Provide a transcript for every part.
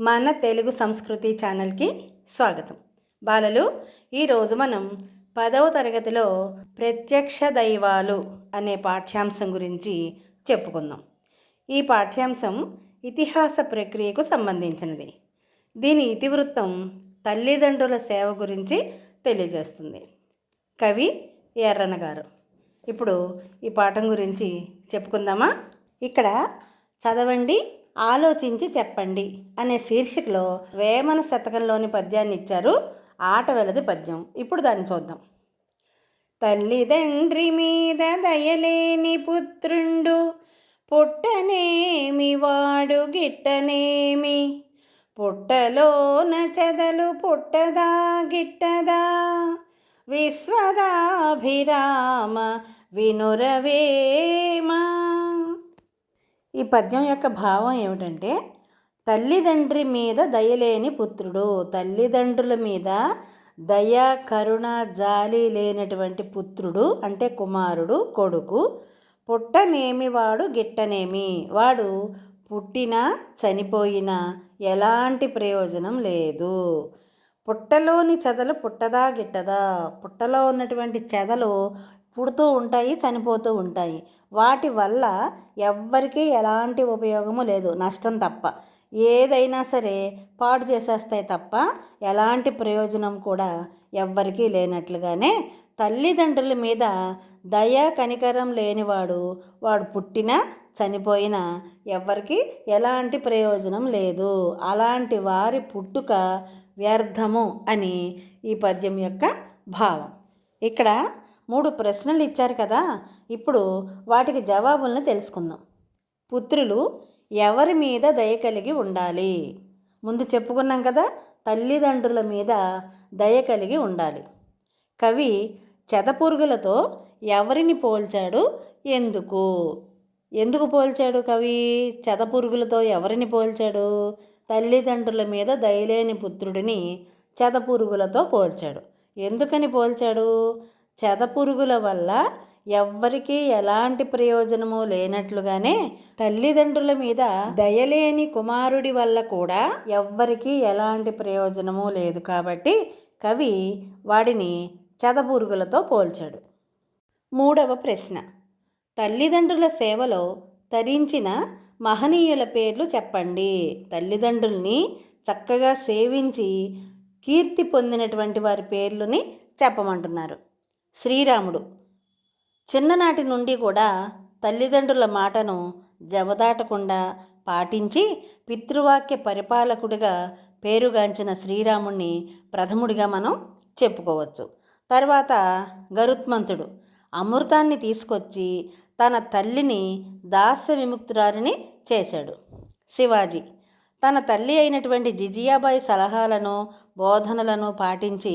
మన తెలుగు సంస్కృతి ఛానల్కి స్వాగతం. బాలలు ఈరోజు మనం పదవ తరగతిలో ప్రత్యక్ష దైవాలు అనే పాఠ్యాంశం గురించి చెప్పుకుందాం. ఈ పాఠ్యాంశం ఇతిహాస ప్రక్రియకు సంబంధించినది. దీని ఇతివృత్తం తల్లిదండ్రుల సేవ గురించి తెలియజేస్తుంది. కవి ఎర్రన గారు. ఇప్పుడు ఈ పాఠం గురించి చెప్పుకుందామా? ఇక్కడ చదవండి. ఆలోచించి చెప్పండి అనే శీర్షికలో వేమన శతకంలోని పద్యాన్ని ఇచ్చారు ఆట వెలది పద్యం. ఇప్పుడు దాన్ని చూద్దాం. తల్లిదండ్రి మీద దయలేని పుత్రుండు పుట్టనేమి వాడు గిట్టనేమి? పుట్టలోన చెదలు పుట్టదా గిట్టదా? విశ్వదాభిరామ వినురవేమా? ఈ పద్యం యొక్క భావం ఏమిటంటే తల్లిదండ్రి మీద దయలేని పుత్రుడు తల్లిదండ్రుల మీద దయ కరుణ జాలి లేనటువంటి పుత్రుడు అంటే కుమారుడు కొడుకు పుట్టనేమి వాడు గిట్టనేమి? వాడు పుట్టినా చనిపోయినా ఎలాంటి ప్రయోజనం లేదు. పుట్టలోని చెదలు పుట్టదా గిట్టదా? పుట్టలో ఉన్నటువంటి చెదలు పుడుతూ ఉంటాయి చనిపోతూ ఉంటాయి. వాటి వల్ల ఎవ్వరికీ ఎలాంటి ఉపయోగము లేదు నష్టం తప్ప. ఏదైనా సరే పాడు చేసేస్తాయి తప్ప ఎలాంటి ప్రయోజనం కూడా ఎవ్వరికీ లేనట్లుగానే తల్లిదండ్రుల మీద దయ కనికరం లేనివాడు వాడు పుట్టినా చనిపోయినా ఎవ్వరికి ఎలాంటి ప్రయోజనం లేదు. అలాంటి వారి పుట్టుక వ్యర్థము అని ఈ పద్యం యొక్క భావం. ఇక్కడ మూడు ప్రశ్నలు ఇచ్చారు కదా ఇప్పుడు వాటికి జవాబులను తెలుసుకుందాం. పుత్రులు ఎవరి మీద దయ కలిగి ఉండాలి? ముందు చెప్పుకున్నాం కదా తల్లిదండ్రుల మీద దయ కలిగి ఉండాలి. కవి చెదపురుగులతో ఎవరిని పోల్చాడు? ఎందుకు? ఎందుకు పోల్చాడు కవి? చెదపురుగులతో ఎవరిని పోల్చాడు? తల్లిదండ్రుల మీద దయలేని పుత్రుడిని చెదపురుగులతో పోల్చాడు. ఎందుకని పోల్చాడు? చెదపురుగుల వల్ల ఎవ్వరికీ ఎలాంటి ప్రయోజనము లేనట్లుగానే తల్లిదండ్రుల మీద దయలేని కుమారుడి వల్ల కూడా ఎవ్వరికీ ఎలాంటి ప్రయోజనము లేదు కాబట్టి కవి వాడిని చెదపురుగులతో పోల్చాడు. మూడవ ప్రశ్న. తల్లిదండ్రుల సేవలో తరించిన మహనీయుల పేర్లు చెప్పండి. తల్లిదండ్రుల్ని చక్కగా సేవించి కీర్తి పొందినటువంటి వారి పేర్లని చెప్పమంటున్నారు. శ్రీరాముడు. చిన్ననాటి నుండి కూడా తల్లిదండ్రుల మాటను జవదాటకుండా పాటించి పితృవాక్య పరిపాలకుడిగా పేరుగాంచిన శ్రీరాముణ్ణి ప్రథముడిగా మనం చెప్పుకోవచ్చు. తర్వాత గరుత్మంతుడు అమృతాన్ని తీసుకొచ్చి తన తల్లిని దాస్య విముక్తురారిని చేశాడు. శివాజీ తన తల్లి అయినటువంటి జిజియాబాయి సలహాలను బోధనలను పాటించి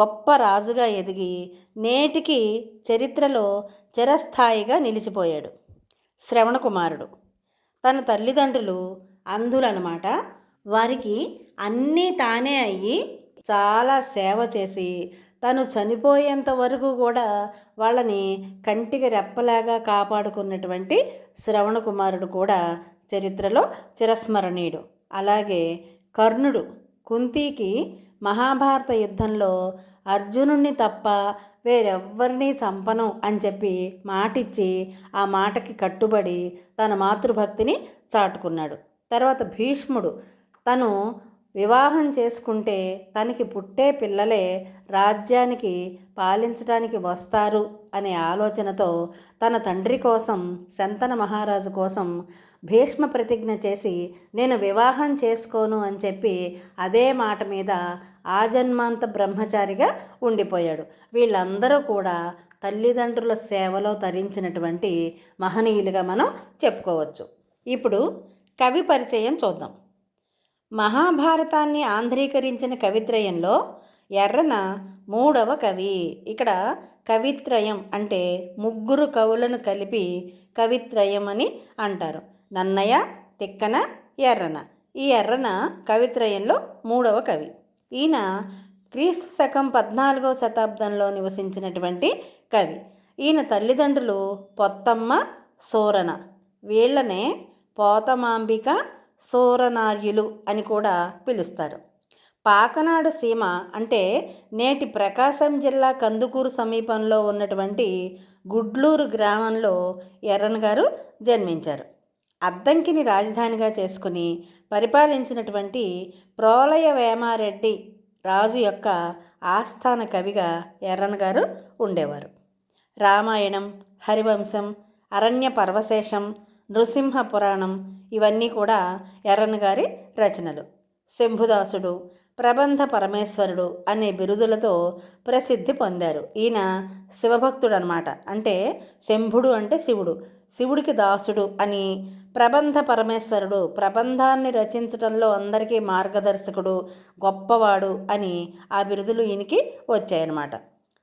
గొప్ప రాజుగా ఎదిగి నేటికి చరిత్రలో చిరస్థాయిగా నిలిచిపోయాడు. శ్రవణకుమారుడు. తన తల్లిదండ్రులు అంధులనమాట వారికి అన్నీ తానే అయ్యి చాలా సేవ చేసి తను చనిపోయేంత వరకు కూడా వాళ్ళని కంటికి రెప్పలాగా కాపాడుకున్నటువంటి శ్రవణకుమారుడు కూడా చరిత్రలో చిరస్మరణీయుడు. అలాగే కర్ణుడు. కుంతికి మహాభారత యుద్ధంలో అర్జునుణ్ణి తప్ప వేరెవ్వరినీ చంపను అని చెప్పి మాటిచ్చి ఆ మాటకి కట్టుబడి తన మాతృభక్తిని చాటుకున్నాడు. తర్వాత భీష్ముడు తను వివాహం చేసుకుంటే తనకి పుట్టే పిల్లలే రాజ్యానికి పాలించడానికి వస్తారు అనే ఆలోచనతో తన తండ్రి కోసం శంతన మహారాజు కోసం భీష్మ ప్రతిజ్ఞ చేసి నేను వివాహం చేసుకోను అని చెప్పి అదే మాట మీద ఆజన్మాంత బ్రహ్మచారిగా ఉండిపోయాడు. వీళ్ళందరూ కూడా తల్లిదండ్రుల సేవలో తరించినటువంటి మహనీయులుగా మనం చెప్పుకోవచ్చు. ఇప్పుడు కవి పరిచయం చూద్దాం. మహాభారతాన్ని ఆంధ్రీకరించిన కవిత్రయంలో ఎర్రన మూడవ కవి ఇక్కడ కవిత్రయం అంటే ముగ్గురు కవులను కలిపి కవిత్రయం అని అంటారు. నన్నయ్య తిక్కన ఎర్రన. ఈ ఎర్రన కవిత్రయంలో మూడవ కవి. ఈయన క్రీస్తు శకం పద్నాలుగవ శతాబ్దంలో నివసించినటువంటి కవి. ఈయన తల్లిదండ్రులు పొత్తమ్మ సోరణ వీళ్ళనే పోతమాంబిక సూరనార్యులు అని కూడా పిలుస్తారు. పాకనాడు సీమ అంటే నేటి ప్రకాశం జిల్లా కందుకూరు సమీపంలో ఉన్నటువంటి గుడ్లూరు గ్రామంలో ఎర్రన్ గారు జన్మించారు. అద్దంకిని రాజధానిగా చేసుకుని పరిపాలించినటువంటి ప్రోలయ వేమారెడ్డి రాజు యొక్క ఆస్థాన కవిగా ఎర్రన్ గారు ఉండేవారు. రామాయణం హరివంశం అరణ్య పర్వశేషం నృసింహ పురాణం ఇవన్నీ కూడా ఎర్రన్ గారి రచనలు. శంభుదాసుడు ప్రబంధ పరమేశ్వరుడు అనే బిరుదులతో ప్రసిద్ధి పొందారు. ఈయన శివభక్తుడు అనమాట అంటే శంభుడు అంటే శివుడు. శివుడికి దాసుడు అని ప్రబంధ పరమేశ్వరుడు ప్రబంధాన్ని రచించడంలో అందరికీ మార్గదర్శకుడు గొప్పవాడు అని ఆ బిరుదులు ఈయనకి వచ్చాయన్నమాట.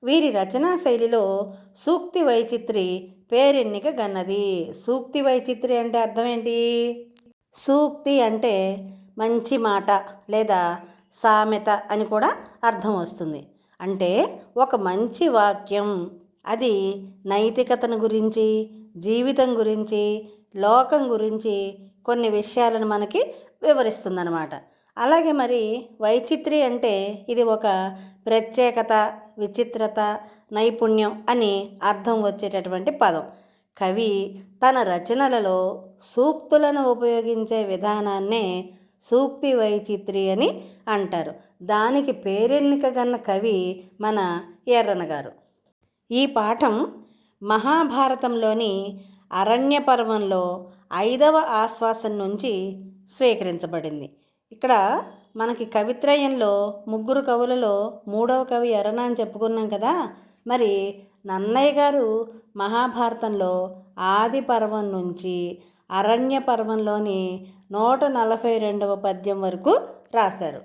వీరి రచనా శైలిలో సూక్తి వైచిత్రి పేరెన్నిక గన్నది. సూక్తి వైచిత్రి అంటే అర్థం ఏంటి సూక్తి అంటే మంచి మాట లేదా సామెత అని కూడా అర్థం వస్తుంది. అంటే ఒక మంచి వాక్యం. అది నైతికతను గురించి జీవితం గురించి లోకం గురించి కొన్ని విషయాలను మనకి వివరిస్తుందన్నమాట. అలాగే మరి వైచిత్రి అంటే ఇది ఒక ప్రత్యేకత విచిత్రత నైపుణ్యం అని అర్థం వచ్చేటటువంటి పదం. కవి తన రచనలలో సూక్తులను ఉపయోగించే విధానాన్నే సూక్తి వైచిత్రి అని అంటారు. దానికి పేరెన్నిక గన్న కవి మన ఎర్రన గారు ఈ పాఠం మహాభారతంలోని అరణ్య పర్వంలో ఐదవ ఆశ్వాసం నుంచి స్వీకరించబడింది. ఇక్కడ మనకి కవిత్రయంలో ముగ్గురు కవులలో మూడవ కవి ఎరణ అని చెప్పుకున్నాం కదా. మరి నన్నయ్య గారు మహాభారతంలో ఆది పర్వం నుంచి అరణ్య పర్వంలోని నూట నలభై రెండవ పద్యం వరకు రాశారు.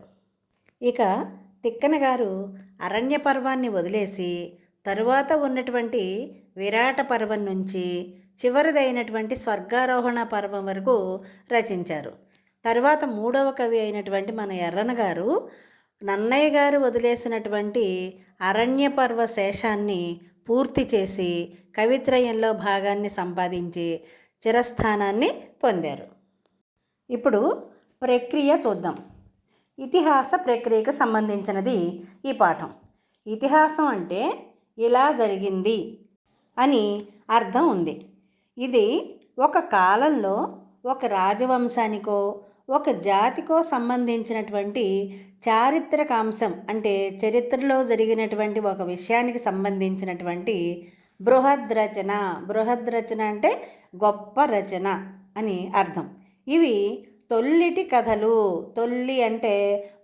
ఇక తిక్కన గారు అరణ్య పర్వాన్ని వదిలేసి తరువాత ఉన్నటువంటి విరాట పర్వం నుంచి చివరిదైనటువంటి స్వర్గారోహణ పర్వం వరకు రచించారు. తర్వాత మూడవ కవి అయినటువంటి మన ఎర్రన గారు నన్నయ్య గారు వదిలేసినటువంటి అరణ్య పర్వ శేషాన్ని పూర్తి చేసి కవిత్రయంలో భాగాన్ని సంపాదించి చిరస్థానాన్ని పొందారు. ఇప్పుడు ప్రక్రియ చూద్దాం. ఇతిహాస ప్రక్రియకు సంబంధించినది ఈ పాఠం. ఇతిహాసం అంటే ఇలా జరిగింది అని అర్థం ఉంది. ఇది ఒక కాలంలో ఒక రాజవంశానికో ఒక జాతికో సంబంధించినటువంటి చారిత్రక అంశం అంటే చరిత్రలో జరిగినటువంటి ఒక విషయానికి సంబంధించినటువంటి బృహద్రచన బృహద్రచన అంటే గొప్ప రచన అని అర్థం. ఇవి తొల్లిటి కథలు. తొల్లి అంటే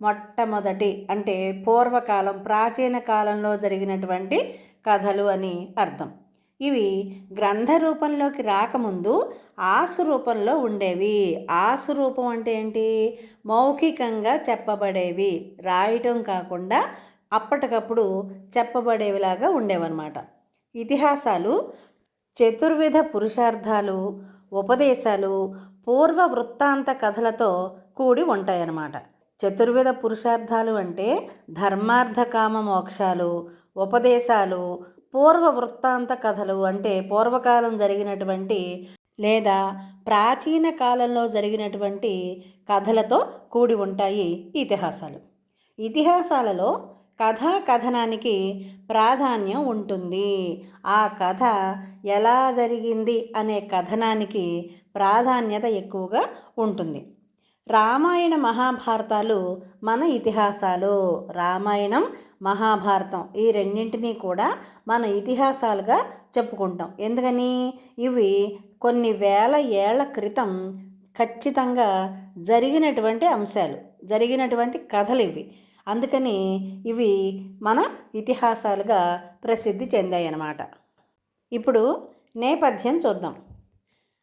మొట్టమొదటి అంటే పూర్వకాలం ప్రాచీన కాలంలో జరిగినటువంటి కథలు అని అర్థం. ఇవి గ్రంథ రూపంలోకి రాకముందు ఆసు రూపంలో ఉండేవి. ఆసు రూపం అంటే ఏంటి? మౌఖికంగా చెప్పబడేవి. రాయటం కాకుండా అప్పటికప్పుడు చెప్పబడేవిలాగా ఉండేవన్నమాట. ఇతిహాసాలు చతుర్విధ పురుషార్థాలు ఉపదేశాలు పూర్వ వృత్తాంత కథలతో కూడి ఉంటాయన్నమాట. చతుర్విధ పురుషార్థాలు అంటే ధర్మార్థ కామ మోక్షాలు ఉపదేశాలు పూర్వ వృత్తాంత కథలు అంటే పూర్వకాలం జరిగినటువంటి లేదా ప్రాచీన కాలంలో జరిగినటువంటి కథలతో కూడి ఉంటాయి ఇతిహాసాలు. ఇతిహాసాలలో కథా కథనానికి ప్రాధాన్యం ఉంటుంది. ఆ కథ ఎలా జరిగింది అనే కథనానికి ప్రాధాన్యత ఎక్కువగా ఉంటుంది. రామాయణ మహాభారతాలు మన ఇతిహాసాలు. రామాయణం మహాభారతం ఈ రెండింటినీ కూడా మన ఇతిహాసాలుగా చెప్పుకుంటాం. ఎందుకని? ఇవి కొన్ని వేల ఏళ్ళ క్రితం ఖచ్చితంగా జరిగినటువంటి అంశాలు జరిగినటువంటి కథలు ఇవి. అందుకని ఇవి మన ఇతిహాసాలుగా ప్రసిద్ధి చెందాయి అన్నమాట ఇప్పుడు నేపథ్యం చూద్దాం.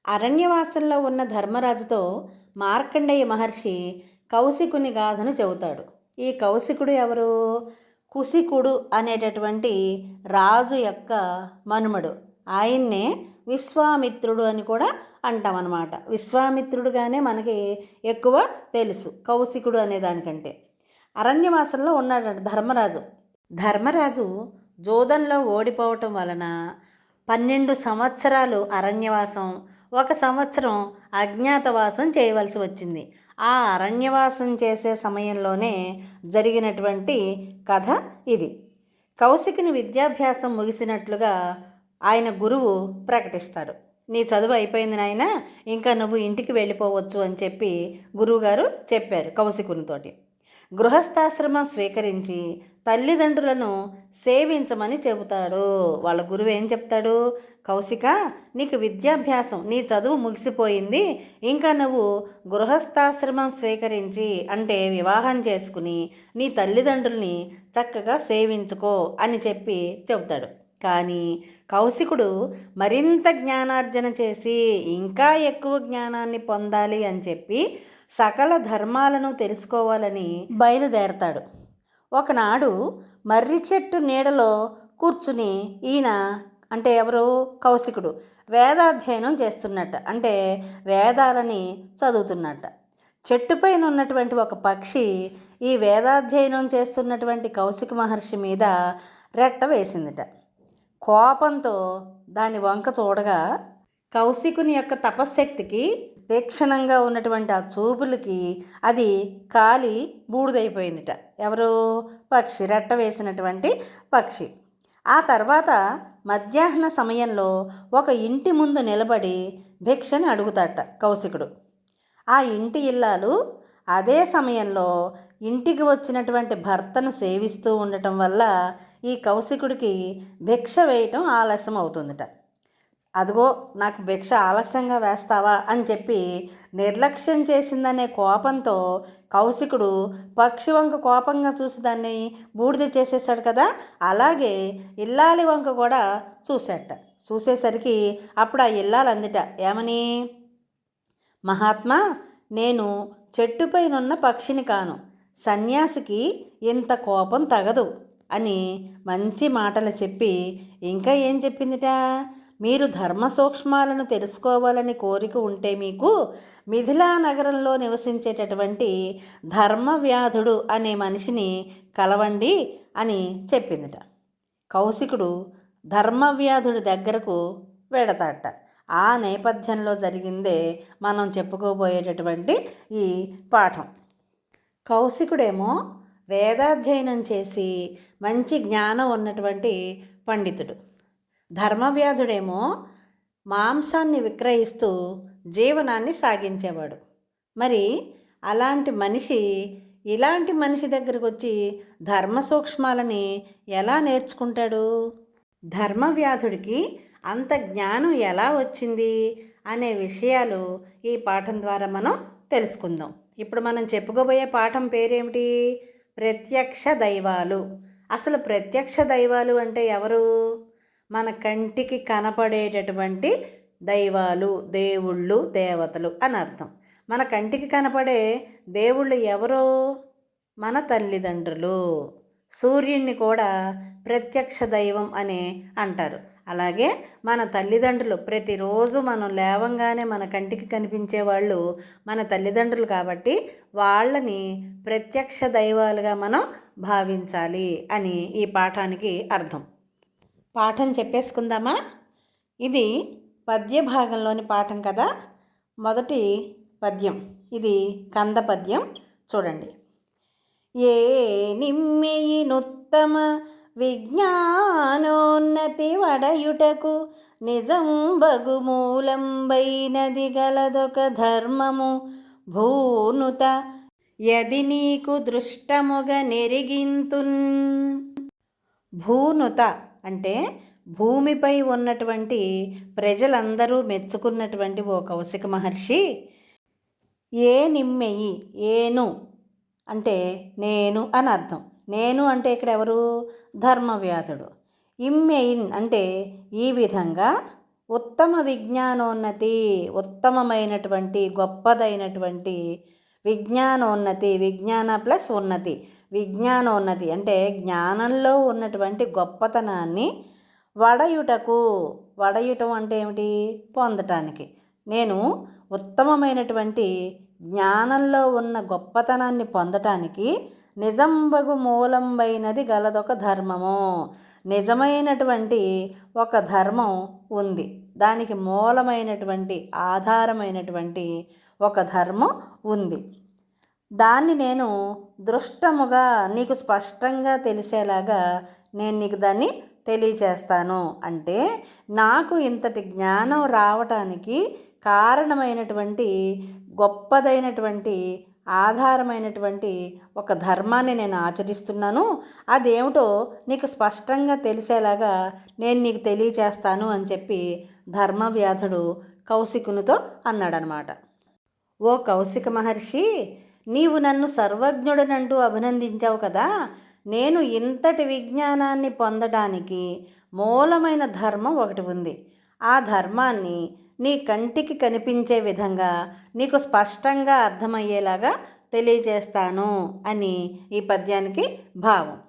అరణ్యవాసంలో ఉన్న ధర్మరాజుతో మార్కండేయ మహర్షి కౌశికుని గాథను చెబుతాడు. ఈ కౌశికుడు ఎవరు? కుశికుడు అనేటటువంటి రాజు యొక్క మనుమడు. ఆయన్నే విశ్వామిత్రుడు అని కూడా అంటామన్నమాట. విశ్వామిత్రుడుగానే మనకి ఎక్కువ తెలుసు కౌశికుడు అనే దానికంటే. అరణ్యవాసంలో ఉన్నాడు ధర్మరాజు. ధర్మరాజు జోదంలో ఓడిపోవటం వలన పన్నెండు సంవత్సరాలు అరణ్యవాసం ఒక సంవత్సరం అజ్ఞాతవాసం చేయవలసి వచ్చింది. ఆ అరణ్యవాసం చేసే సమయంలోనే జరిగినటువంటి కథ ఇది. కౌశికుని విద్యాభ్యాసం ముగిసినట్లుగా ఆయన గురువు ప్రకటిస్తారు. నీ చదువు అయిపోయింది నాయన ఇంకా నువ్వు ఇంటికి వెళ్ళిపోవచ్చు అని చెప్పి గురువుగారు చెప్పారు కౌశికునితోటి. గృహస్థాశ్రమం స్వీకరించి తల్లిదండ్రులను సేవించమని చెబుతాడు. వాళ్ళ గురువు ఏం చెప్తాడు? కౌశిక నీకు విద్యాభ్యాసం నీ చదువు ముగిసిపోయింది. ఇంకా నువ్వు గృహస్థాశ్రమం స్వీకరించి అంటే వివాహం చేసుకుని నీ తల్లిదండ్రుల్ని చక్కగా సేవించుకో అని చెప్పి చెబుతాడు. కానీ కౌశికుడు మరింత జ్ఞానార్జన చేసి ఇంకా ఎక్కువ జ్ఞానాన్ని పొందాలి అని చెప్పి సకల ధర్మాలను తెలుసుకోవాలని బయలుదేరతాడు. ఒకనాడు మర్రి చెట్టు నీడలో కూర్చుని ఈయన అంటే ఎవరు? కౌశికుడు వేదాధ్యయనం చేస్తున్నట్ట. అంటే వేదాలని చదువుతున్నట్ట. చెట్టుపైన ఉన్నటువంటి ఒక పక్షి ఈ వేదాధ్యయనం చేస్తున్నటువంటి కౌశిక మహర్షి మీద రెట్ట వేసిందిట. కోపంతో దాని వంక చూడగా కౌశికుని యొక్క తపశ్శక్తికి తీక్షణంగా ఉన్నటువంటి ఆ చూపులకి అది కాలి బూడిదైపోయిందిట. ఎవరు? పక్షి. రెట్ట వేసినటువంటి పక్షి. ఆ తర్వాత మధ్యాహ్న సమయంలో ఒక ఇంటి ముందు నిలబడి భిక్షని అడుగుతాట కౌశికుడు. ఆ ఇంటి ఇల్లాలు అదే సమయంలో ఇంటికి వచ్చినటువంటి భర్తను సేవిస్తూ ఉండటం వల్ల ఈ కౌశికుడికి భిక్ష వేయటం ఆలస్యం అవుతుందట అదిగో నాకు భిక్ష ఆలస్యంగా వేస్తావా అని చెప్పి నిర్లక్ష్యం చేసిందనే కోపంతో కౌశికుడు పక్షి వంక కోపంగా చూసి దాన్ని బూడిద చేసేసాడు కదా అలాగే ఇల్లాలి వంక కూడా చూశాట చూసేసరికి అప్పుడు ఆ ఇల్లాలు అందిట. ఏమని? మహాత్మా నేను చెట్టుపైనున్న పక్షిని కాను. సన్యాసికి ఇంత కోపం తగదు అని మంచి మాటలు చెప్పి ఇంకా ఏం చెప్పిందిట? మీరు ధర్మ సూక్ష్మాలను తెలుసుకోవాలని కోరిక ఉంటే మీకు మిథిలా నగరంలో నివసించేటటువంటి ధర్మవ్యాధుడు అనే మనిషిని కలవండి అని చెప్పిందిట. కౌశికుడు ధర్మవ్యాధుడి దగ్గరకు వెడతాట ఆ నేపథ్యంలో జరిగిందే మనం చెప్పుకోబోయేటటువంటి ఈ పాఠం. కౌశికుడేమో వేదాధ్యయనం చేసి మంచి జ్ఞానం ఉన్నటువంటి పండితుడు. ధర్మవ్యాధుడేమో మాంసాన్ని విక్రయిస్తూ జీవనాన్ని సాగించేవాడు. మరి అలాంటి మనిషి ఇలాంటి మనిషి దగ్గరకు వచ్చి ధర్మ సూక్ష్మాలని ఎలా నేర్చుకుంటాడు? ధర్మవ్యాధుడికి అంత జ్ఞానం ఎలా వచ్చింది? అనే విషయాలు ఈ పాఠం ద్వారా మనం తెలుసుకుందాం. ఇప్పుడు మనం చెప్పుకోబోయే పాఠం పేరేమిటి? ప్రత్యక్ష దైవాలు. అసలు ప్రత్యక్ష దైవాలు అంటే ఎవరు? మన కంటికి కనపడేటటువంటి దైవాలు దేవుళ్ళు దేవతలు అని అర్థం. మన కంటికి కనపడే దేవుళ్ళు ఎవరో? మన తల్లిదండ్రులు. సూర్యుడిని కూడా ప్రత్యక్ష దైవం అనే అంటారు. అలాగే మన తల్లిదండ్రులు ప్రతిరోజు మనం లేవంగానే మన కంటికి కనిపించే వాళ్ళు మన తల్లిదండ్రులు కాబట్టి వాళ్ళని ప్రత్యక్ష దైవాలుగా మనం భావించాలి అని ఈ పాఠానికి అర్థం. పాఠం చెప్పేసుకుందామా? ఇది పద్య భాగంలోని పాఠం కదా? మొదటి పద్యం. ఇది కంద పద్యం. చూడండి. ఏ నిమ్మెయినుత్తమ విజ్ఞానోన్నతి వడయుటకు నిజం బగుమూలంబైనది గలదొక ధర్మము. భూనుత యది నీకు దృష్టముగ నెరిగింతున్. భూనుత అంటే భూమిపై ఉన్నటువంటి ప్రజలందరూ మెచ్చుకున్నటువంటి ఓ కౌశిక మహర్షి. ఏ నిమ్మెయి ఏను అంటే నేను అని అర్థం నేను అంటే ఇక్కడ ఎవరు? ధర్మవ్యాధుడు. ఇమ్మెయిన్ అంటే ఈ విధంగా ఉత్తమ విజ్ఞానోన్నతి ఉత్తమమైనటువంటి గొప్పదైనటువంటి విజ్ఞానోన్నతి విజ్ఞాన ప్లస్ ఉన్నతి. విజ్ఞానోన్నతి అంటే జ్ఞానంలో ఉన్నటువంటి గొప్పతనాన్ని వడయుటకు. వడయుటం అంటే ఏమిటి? పొందటానికి. నేను ఉత్తమమైనటువంటి జ్ఞానంలో ఉన్న గొప్పతనాన్ని పొందటానికి నిజంబగు మూలంబైనది గలదొక ధర్మము. నిజమైనటువంటి ఒక ధర్మం ఉంది. దానికి మూలమైనటువంటి ఆధారమైనటువంటి ఒక ధర్మం ఉంది. దాన్ని నేను దృష్టముగా నీకు స్పష్టంగా తెలిసేలాగా నేను నీకు దాన్ని తెలియచేస్తాను. అంటే నాకు ఇంతటి జ్ఞానం రావటానికి కారణమైనటువంటి గొప్పదైనటువంటి ఆధారమైనటువంటి ఒక ధర్మాన్ని నేను ఆచరిస్తున్నాను. అదేమిటో నీకు స్పష్టంగా తెలిసేలాగా నేను నీకు తెలియచేస్తాను అని చెప్పి ధర్మవ్యాధుడు కౌశికునితో అన్నాడనమాట ఓ కౌశిక మహర్షి నీవు నన్ను సర్వజ్ఞుడనంటూ అభినందించావు కదా. నేను ఇంతటి విజ్ఞానాన్ని పొందడానికి మూలమైన ధర్మం ఒకటి ఉంది. ఆ ధర్మాన్ని నీ కంటికి కనిపించే విధంగా నీకు స్పష్టంగా అర్థమయ్యేలాగా తెలియజేస్తాను అని ఈ పద్యానికి భావం.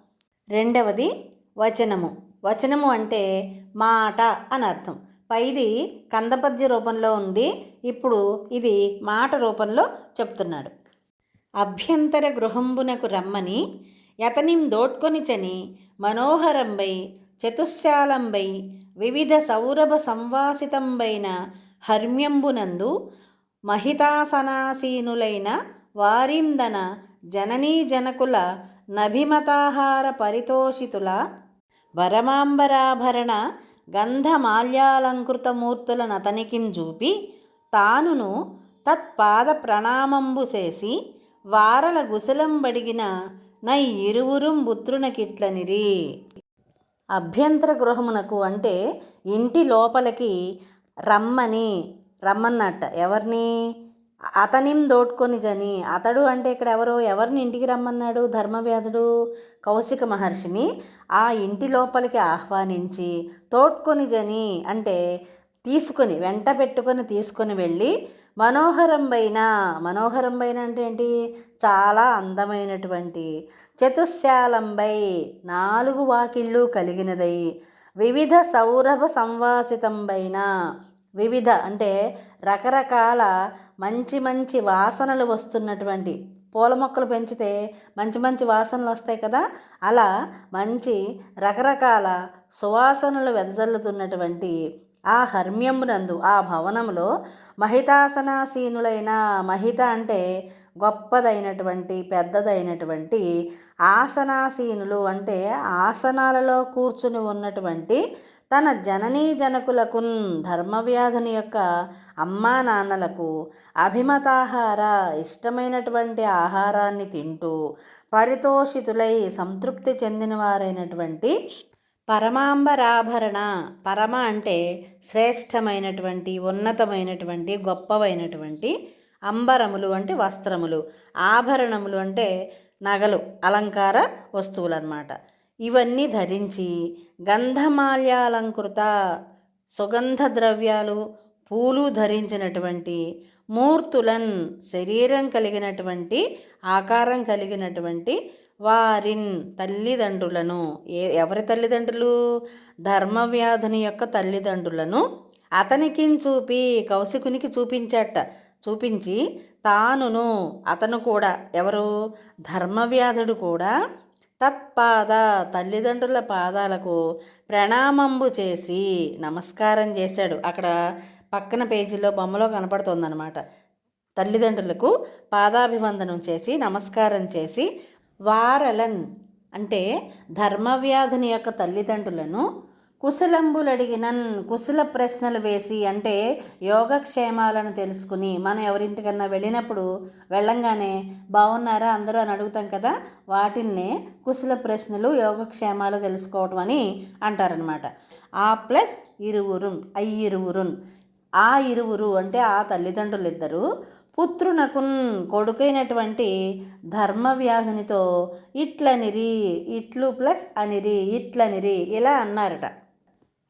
రెండవది వచనము. వచనము అంటే మాట అని అర్థం. పైది కందపద్య రూపంలో ఉంది. ఇప్పుడు ఇది మాట రూపంలో చెప్తున్నాడు. అభ్యంతర గృహంబునకు రమ్మని యతనిం దోట్కొనిచని మనోహరంబై చతుశాలంబై వివిధ సౌరభ సంవాసితంబైన హర్మ్యంబునందు మహితాసనాసీనులైన వారిందన జననీ జనకుల నభిమతాహార పరితోషితుల వరమాంబరాభరణ గంధమాల్యాలంకృతమూర్తుల నతనికిం చూపి తానును తత్పాద ప్రణామంబు చేసి వారల గుసలంబడిగిన నై ఇరువురుం బుత్రునకిట్లనిరి. అభ్యంతర గృహమునకు అంటే ఇంటి లోపలికి రమ్మని రమ్మన్నట్ట. ఎవరిని? అతనిం దోట్కొని జని అతడు అంటే ఇక్కడ ఎవరు? ఎవరిని ఇంటికి రమ్మన్నాడు? ధర్మవ్యాధుడు కౌశిక మహర్షిని. ఆ ఇంటి లోపలికి ఆహ్వానించి తోడ్కొని జని అంటే తీసుకొని వెంట పెట్టుకొని తీసుకొని వెళ్ళి మనోహరంబైన. మనోహరంబైన అంటే ఏంటి? చాలా అందమైనటువంటి చతుశాలంబై నాలుగు వాకిళ్ళు కలిగినదై. వివిధ సౌరభ సంవాసితంబైన. వివిధ అంటే రకరకాల మంచి మంచి వాసనలు వస్తున్నటువంటి పూల మొక్కలు పెంచితే మంచి మంచి వాసనలు వస్తాయి కదా? అలా మంచి రకరకాల సువాసనలు వెదజల్లుతున్నటువంటి ఆ హర్మ్యమునందు ఆ భవనంలో మహితాసనాసీనులైన మహిత అంటే గొప్పదైనటువంటి పెద్దదైనటువంటి ఆసనాసీనులు అంటే ఆసనాలలో కూర్చుని ఉన్నటువంటి తన జననీ జనకులకు ధర్మవ్యాధుని యొక్క అమ్మా నాన్నలకు అభిమతాహార ఇష్టమైనటువంటి ఆహారాన్ని తింటూ పరితోషితులై సంతృప్తి చెందినవారైనటువంటి పరమాంబరాభరణ. పరమ అంటే శ్రేష్టమైనటువంటి ఉన్నతమైనటువంటి గొప్పవైనటువంటి అంబరములు అంటే వస్త్రములు. ఆభరణములు అంటే నగలు అలంకార వస్తువులు అన్నమాట ఇవన్నీ ధరించి గంధమాల్యాలంకృత సుగంధ ద్రవ్యాలు పూలు ధరించినటువంటి మూర్తులన్ శరీరం కలిగినటువంటి ఆకారం కలిగినటువంటి వారిన్ తల్లిదండ్రులను. ఏ ఎవరి తల్లిదండ్రులు? ధర్మవ్యాధుని యొక్క తల్లిదండ్రులను. అతనికి చూపి కౌశికునికి చూపించట చూపించి తానును అతను కూడా ఎవరు? ధర్మవ్యాధుడు కూడా తత్పాద తల్లిదండ్రుల పాదాలకు ప్రణామంబు చేసి నమస్కారం చేశాడు. అక్కడ పక్కన పేజీలో బొమ్మలో కనపడుతుందన్నమాట. తల్లిదండ్రులకు పాదాభివందనం చేసి నమస్కారం చేసి వారలన్ అంటే ధర్మవ్యాధుని యొక్క తల్లిదండ్రులను కుశలంబులడిగినన్ కుశల ప్రశ్నలు వేసి అంటే యోగక్షేమాలను తెలుసుకుని మనం ఎవరింటికన్నా వెళ్ళినప్పుడు వెళ్ళంగానే బాగున్నారా అందరూ అని అడుగుతాం కదా వాటిల్నే కుశల ప్రశ్నలు యోగక్షేమాలు తెలుసుకోవటం అని అంటారనమాట. ఆ ప్లస్ ఇరువురు ఇరువురున్ ఆ ఇరువురు అంటే ఆ తల్లిదండ్రులు ఇద్దరు పుత్రునకున్ కొడుకైనటువంటి ధర్మవ్యాధునితో ఇట్లనిరి ఇట్లు ప్లస్ అనిరి ఇట్లనిరి ఇలా అన్నారట.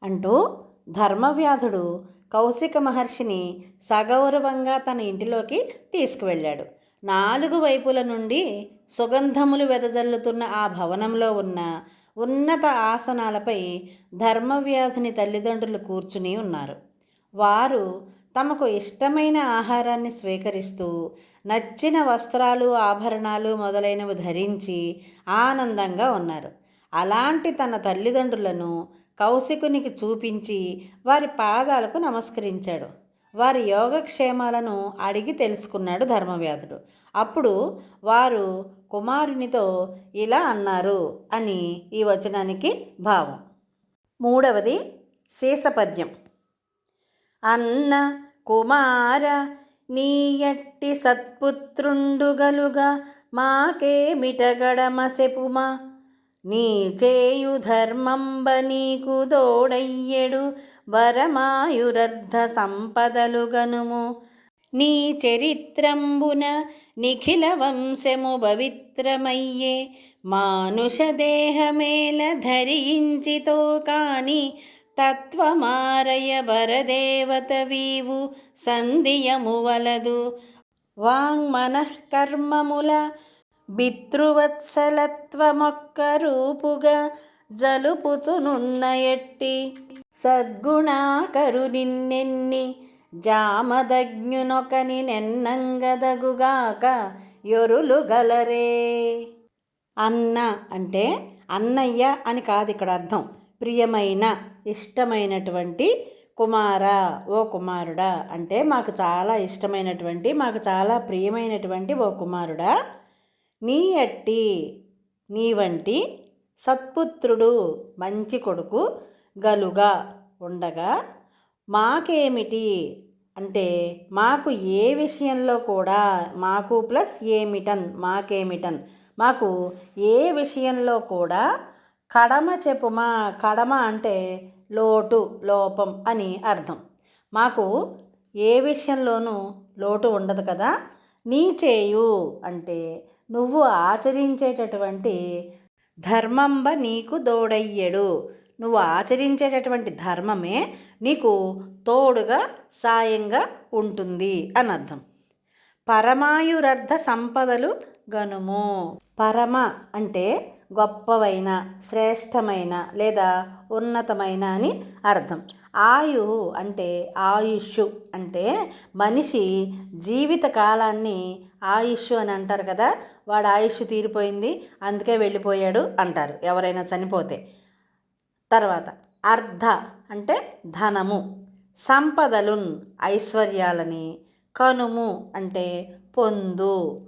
అంటూ ధర్మవ్యాధుడు కౌశిక మహర్షిని సగౌరవంగా తన ఇంటిలోకి తీసుకువెళ్ళాడు. నాలుగు వైపుల నుండి సుగంధములు వెదజల్లుతున్న ఆ భవనంలో ఉన్న ఉన్నత ఆసనాలపై ధర్మవ్యాధుని తల్లిదండ్రులు కూర్చుని ఉన్నారు. వారు తమకు ఇష్టమైన ఆహారాన్ని స్వీకరిస్తూ నచ్చిన వస్త్రాలు ఆభరణాలు మొదలైనవి ధరించి ఆనందంగా ఉన్నారు. అలాంటి తన తల్లిదండ్రులను కౌశికునికి చూపించి వారి పాదాలకు నమస్కరించాడు. వారి యోగక్షేమాలను అడిగి తెలుసుకున్నాడు ధర్మవ్యాధుడు. అప్పుడు వారు కుమారునితో ఇలా అన్నారు అని ఈ వచనానికి భావం. మూడవది శేషపద్యం. అన్న కుమార నీయట్టి సత్పుత్రుండుగలుగా మాకేమిటగడమ సెపుమా నీ చేయు ధర్మంబ నీకు దోడయ్యడు వరమాయురర్ధ సంపదలు గనుము నీ చరిత్రంబున నిఖిల వంశము పవిత్రమయ్యే మానుష దేహమేల ధరించితో కాని తత్వమారయ వరదేవత వీవు సంధియము వలదు వాంగ్మనః కర్మముల బితృవత్సలత్వమొక్క రూపుగా జలుపుచునున్న ఎట్టి సద్గుణాకరు నిన్నెన్ని జామదజ్ఞునొకని నెన్నంగదగుగాక యొరులు గలరే అన్న అంటే అన్నయ్య అని కాదు ఇక్కడ అర్థం. ప్రియమైన ఇష్టమైనటువంటి కుమార ఓ కుమారుడా అంటే మాకు చాలా ఇష్టమైనటువంటి మాకు చాలా ప్రియమైనటువంటి ఓ కుమారుడా నీ అట్టి నీ వంటి సత్పుత్రుడు మంచి కొడుకు గలుగా ఉండగా మాకేమిటి? అంటే మాకు ఏ విషయంలో కూడా మాకు ప్లస్ ఏమిటన్ మాకేమిటన్? మాకు ఏ విషయంలో కూడా కడమ చెప్పుమా కడమ అంటే లోటు లోపం అని అర్థం. మాకు ఏ విషయంలోనూ లోటు ఉండదు కదా? నీ చేయు అంటే నువ్వు ఆచరించేటటువంటి ధర్మంబ నీకు దోడయ్యడు నువ్వు ఆచరించేటటువంటి ధర్మమే నీకు తోడుగా సాయంగా ఉంటుంది అని అర్థం పరమాయురర్ధ సంపదలు గనుము. పరమ అంటే గొప్పవైన శ్రేష్టమైన లేదా ఉన్నతమైన అని అర్థం. ఆయు అంటే ఆయుష్ అంటే మనిషి జీవిత కాలాన్ని ఆయుష్ అని అంటారు కదా వాడు ఆయుష్ తీరిపోయింది అందుకే వెళ్ళిపోయాడు అంటారు ఎవరైనా చనిపోతే. తర్వాత అర్ధ అంటే ధనము. సంపదలున్ ఐశ్వర్యాలని కనుము అంటే పొందు.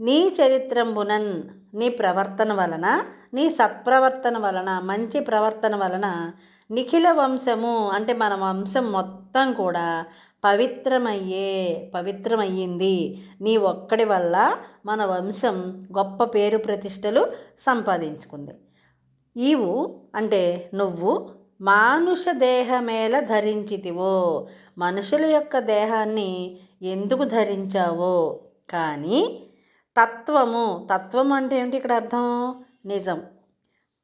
నీ చరిత్రంబునన్ నీ ప్రవర్తన వలన నీ సత్ప్రవర్తన వలన మంచి ప్రవర్తన వలన నిఖిల వంశము అంటే మన వంశం మొత్తం కూడా పవిత్రమయ్యే పవిత్రమయ్యింది. నీ ఒక్కడి వల్ల మన వంశం గొప్ప పేరు ప్రతిష్టలు సంపాదించుకుంది. ఈవు అంటే నువ్వు మానుష దేహమేల ధరించితివో మనుషుల యొక్క దేహాన్ని ఎందుకు ధరించావో. కానీ తత్వము. తత్వం అంటే ఏమిటి ఇక్కడ అర్థం? నిజం.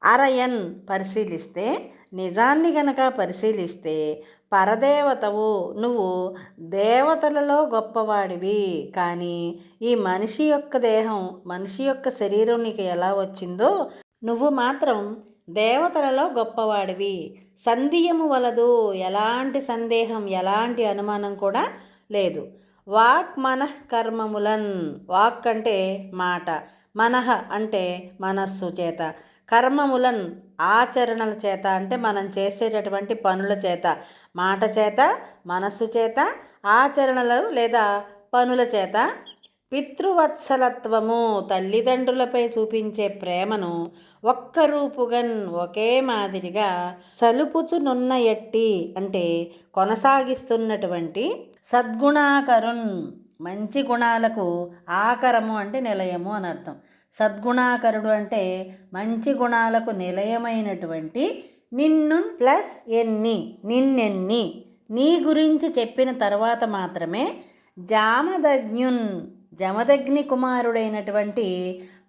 అరయన్ పరిశీలిస్తే నిజాన్ని గనక పరిశీలిస్తే పరదేవతవు నువ్వు దేవతలలో గొప్పవాడివి. కానీ ఈ మనిషి యొక్క దేహం మనిషి యొక్క శరీరం నీకు ఎలా వచ్చిందో నువ్వు మాత్రం దేవతలలో గొప్పవాడివి. సందేహము వలదు. ఎలాంటి సందేహం ఎలాంటి అనుమానం కూడా లేదు. వాక్ మనః కర్మములన్. వాక్ అంటే మాట మనః అంటే మనస్సు చేత. కర్మములన్ ఆచరణల చేత అంటే మనం చేసేటటువంటి పనుల చేత. మాట చేత మనస్సు చేత ఆచరణలు లేదా పనుల చేత. పితృవత్సలత్వము తల్లిదండ్రులపై చూపించే ప్రేమను ఒక్క రూపుగన్ ఒకే మాదిరిగా చలుపుచునున్న ఎట్టి అంటే కొనసాగిస్తున్నటువంటి సద్గుణాకరుణ్ మంచి గుణాలకు ఆకరము అంటే నిలయము అని అర్థం. సద్గుణాకరుడు అంటే మంచి గుణాలకు నిలయమైనటువంటి నిన్ను ప్లస్ ఎన్ని నిన్నెన్ని నీ గురించి చెప్పిన తర్వాత మాత్రమే జామదగ్ఞున్ జమదగ్ని కుమారుడైనటువంటి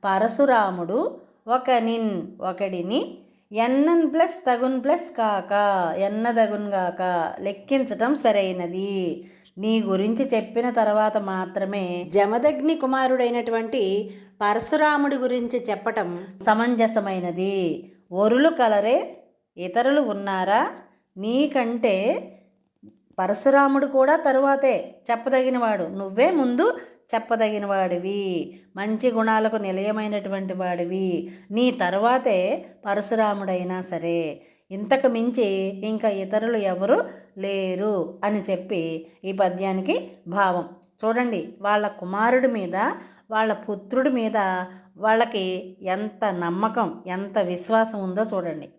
పరశురాముడు ఒక నిన్ ఒకడిని ఎన్నన్ ప్లస్ తగున్ ప్లస్ కాక ఎన్నదగున్ కాక లెక్కించటం సరైనది. నీ గురించి చెప్పిన తర్వాత మాత్రమే జమదగ్ని కుమారుడైనటువంటి పరశురాముడి గురించి చెప్పటం సమంజసమైనది. ఒరులు కలరే ఇతరులు ఉన్నారా? నీకంటే పరశురాముడు కూడా తరువాతే చెప్పదగినవాడు. నువ్వే ముందు చెప్పదగిన వాడివి మంచి గుణాలకు నిలయమైనటువంటి వాడివి. నీ తర్వాతే పరశురాముడైనా సరే. ఇంతకు మించి ఇంకా ఇతరులు ఎవరు లేరు అని చెప్పి ఈ పద్యానికి భావం. చూడండి వాళ్ళ కుమారుడి మీద వాళ్ళ పుత్రుడి మీద వాళ్ళకి ఎంత నమ్మకం ఎంత విశ్వాసం ఉందో చూడండి.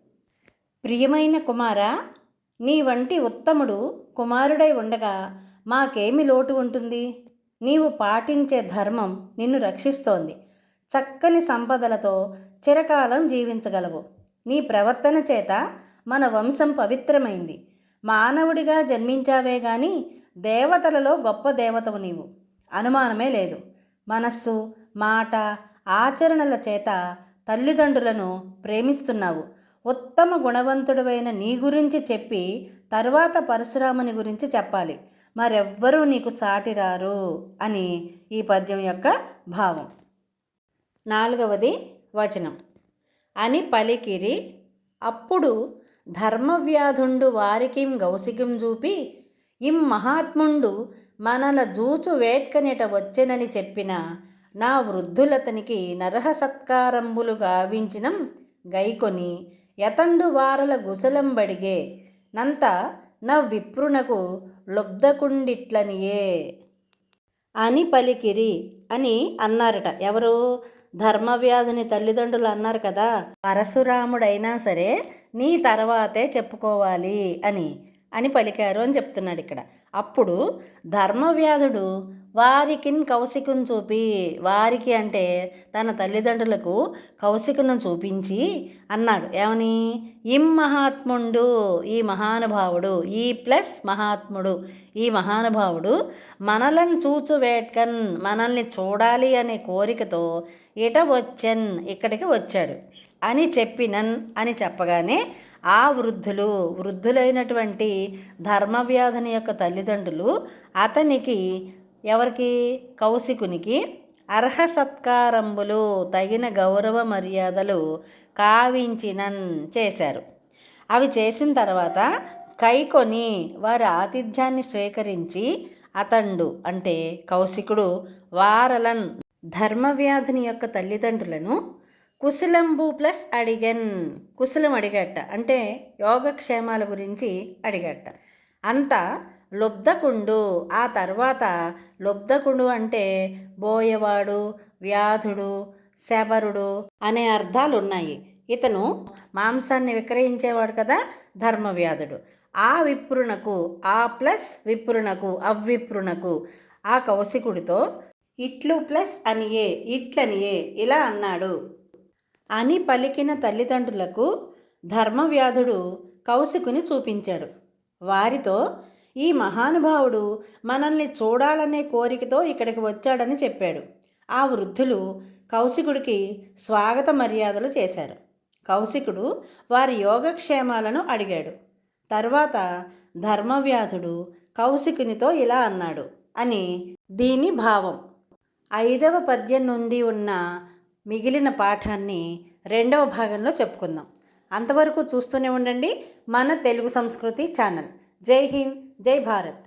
ప్రియమైన కుమార నీ వంటి ఉత్తముడు కుమారుడై ఉండగా మాకేమి లోటు ఉంటుంది? నీవు పాటించే ధర్మం నిన్ను రక్షిస్తోంది. చక్కని సంపదలతో చిరకాలం జీవించగలవు. నీ ప్రవర్తన చేత మన వంశం పవిత్రమైంది. మానవుడిగా జన్మించావే గాని దేవతలలో గొప్ప దేవతవు నీవు. అనుమానమే లేదు. మనస్సు మాట ఆచరణల చేత తల్లిదండ్రులను ప్రేమిస్తున్నావు. ఉత్తమ గుణవంతుడైన నీ గురించి చెప్పి తర్వాత పరశురాముని గురించి చెప్పాలి. మరెవ్వరూ నీకు సాటిరారు అని ఈ పద్యం యొక్క భావం. నాలుగవది వచనం. అని పలికిరి. అప్పుడు ధర్మవ్యాధుండు వారికిం గౌసికిం చూపి ఇం మహాత్ముండు మనల జూచు వేట్కనిట వచ్చెనని చెప్పిన నా వృద్ధులతనికి నరహ సత్కారంబులు గావించినం గైకొని యతండు వారల గుసలం బడిగే నంత నా విప్రునకు లొబ్ధకుండిట్లనియే అని పలికిరి అని అన్నారట. ఎవరు? ధర్మవ్యాధుని తల్లిదండ్రులు అన్నారు కదా. పరశురాముడైనా సరే నీ తర్వాతే చెప్పుకోవాలి అని అని పలికారు అని చెప్తున్నాడు ఇక్కడ. అప్పుడు ధర్మవ్యాధుడు వారికిన్ కౌశికును చూపి వారికి అంటే తన తల్లిదండ్రులకు కౌశికును చూపించి అన్నాడు. ఏమని? ఇం మహాత్ముండు ఈ మహానుభావుడు ఈ ప్లస్ మహాత్ముడు ఈ మహానుభావుడు మనలను చూచు వేట్కన్ మనల్ని చూడాలి అనే కోరికతో ఇట వచ్చన్ ఇక్కడికి వచ్చాడు. అని చెప్పినన్ అని చెప్పగానే ఆ వృద్ధులు వృద్ధులైనటువంటి ధర్మవ్యాధుని యొక్క తల్లిదండ్రులు అతనికి ఎవరికి? కౌశికునికి. అర్హ సత్కారంబులు తగిన గౌరవ మర్యాదలు కావించినన్ చేశారు. అవి చేసిన తర్వాత కైకొని వారి ఆతిథ్యాన్ని స్వీకరించి అతండు అంటే కౌశికుడు వారలన్ ధర్మవ్యాధుని యొక్క తల్లిదండ్రులను కుశలంబు ప్లస్ అడిగన్. కుశలం అడిగట్ట అంటే యోగక్షేమాల గురించి అడిగట్ట అంతా లుబ్ధకుండు. ఆ తర్వాత లుబ్ధకుండు అంటే బోయవాడు వ్యాధుడు శబరుడు అనే అర్థాలు ఉన్నాయి ఇతను మాంసాన్ని విక్రయించేవాడు కదా ధర్మవ్యాధుడు. ఆ విప్రునకు ఆ ప్లస్ విప్రునకు అవ్విప్రునకు ఆ కౌశికుడితో ఇట్లు ప్లస్ అనియే ఇట్లనియే ఇలా అన్నాడు. అని పలికిన తల్లిదండ్రులకు ధర్మవ్యాధుడు కౌశికుని చూపించాడు. వారితో ఈ మహానుభావుడు మనల్ని చూడాలనే కోరికతో ఇక్కడికి వచ్చాడని చెప్పాడు. ఆ వృద్ధులు కౌశికుడికి స్వాగత మర్యాదలు చేశారు. కౌశికుడు వారి యోగక్షేమాలను అడిగాడు. తర్వాత ధర్మవ్యాధుడు కౌశికునితో ఇలా అన్నాడు అని దీని భావం. ఐదవ పద్యం నుండి ఉన్న మిగిలిన పాఠాన్ని రెండవ భాగంలో చెప్పుకుందాం. అంతవరకు చూస్తూనే ఉండండి మన తెలుగు సంస్కృతి ఛానల్. జై హింద్. జై భారత్